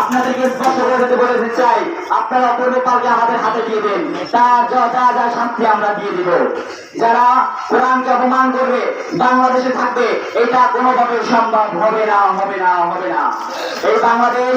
আপনাদেরকে স্পষ্ট করে দিতে বলে চাই আপনারা পূর্বকালকে আমাদের হাতে দিয়ে দেন। তার যা যা শান্তি আমরা দিয়ে দিব। যারা কোরআনকে অপমান করবে, বাংলাদেশে থাকবে, এটা কোনোভাবে সম্ভব হবে না হবে না হবে না। এই বাংলাদেশ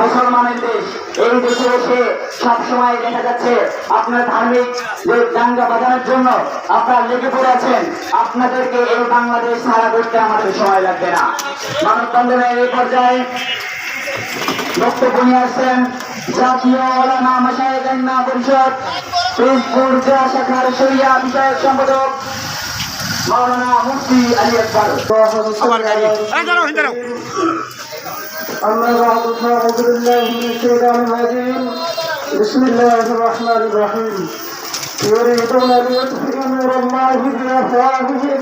মুসলমানের দেশ। এই দেশে এসে সবসময় দেখা যাচ্ছে আপনার ধার্মিক যে দাঙ্গা বাজানোর জন্য আপনারা লেগে পড়ে আছেন। আপনাদেরকে এই বাংলাদেশ সারা করতে আমাদের সময় লাগবে না। মানববন্ধনের এই পর্যায়ে বক্তব্য নিয়ে আসছেন জাতীয় ওলামা মাসায়েগান্না পরিষদ ফেসবুক জেলা শাখার শরিয়া বিষয়ক সম্পাদক মাওলানা মুফতি আলী আকবর আমার গাড়ি এই দাঁড়াও এই দাঁড়াও أما بعد فأعوذ بالله من الشيطان الرجيم بسم الله الرحمن الرحيم يريدون ليطفئوا نور الله بأفواههم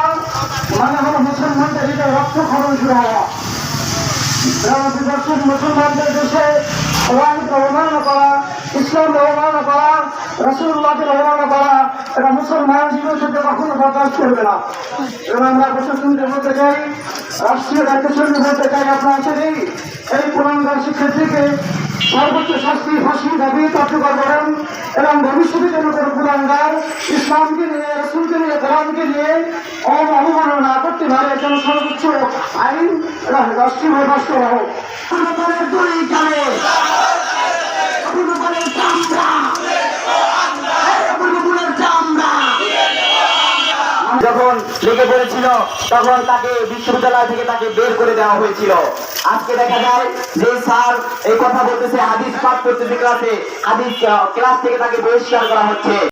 মানে হলো মুসলমানদের হৃদয় রক্ত খরচ শুরু হওয়া গ্রামবাসীর মুসলমানদের দেশে কোরআনকে অবমাননা করা ইসলামকে অবমাননা করা রসুল্লাহকে অবমাননা করা, এটা মুসলমান জীবনের সাথে কখনো বরদাস্ত করবে না। এবং আমরা প্রশাসনকে বলতে চাই, রাষ্ট্রীয় দায়িত্বশীলকে বলতে চাই, আপনার এই পুরানগার শিক্ষার্থীকে সর্বোচ্চ শাস্তি, ফাঁসি, দাবি কার্যকর করেন এবং ভবিষ্যতে যেন কোনো পুরানগার ইসলামকে নিয়ে, রসুলকে নিয়ে, কোরআনকে নিয়ে রাষ্ট্র হোক দুই যখন লেগে পড়েছিল তখন তাকে বিশ্ববিদ্যালয় থেকে তাকে বের করে দেওয়া হয়েছিল। আজকে দেখা যায় যে স্যার এই কথা বলতেছে হাদিস পাঠ করতেছে ক্লাসে হাদিস আহ, ক্লাস থেকে তাকে বহিষ্কার করা হচ্ছে।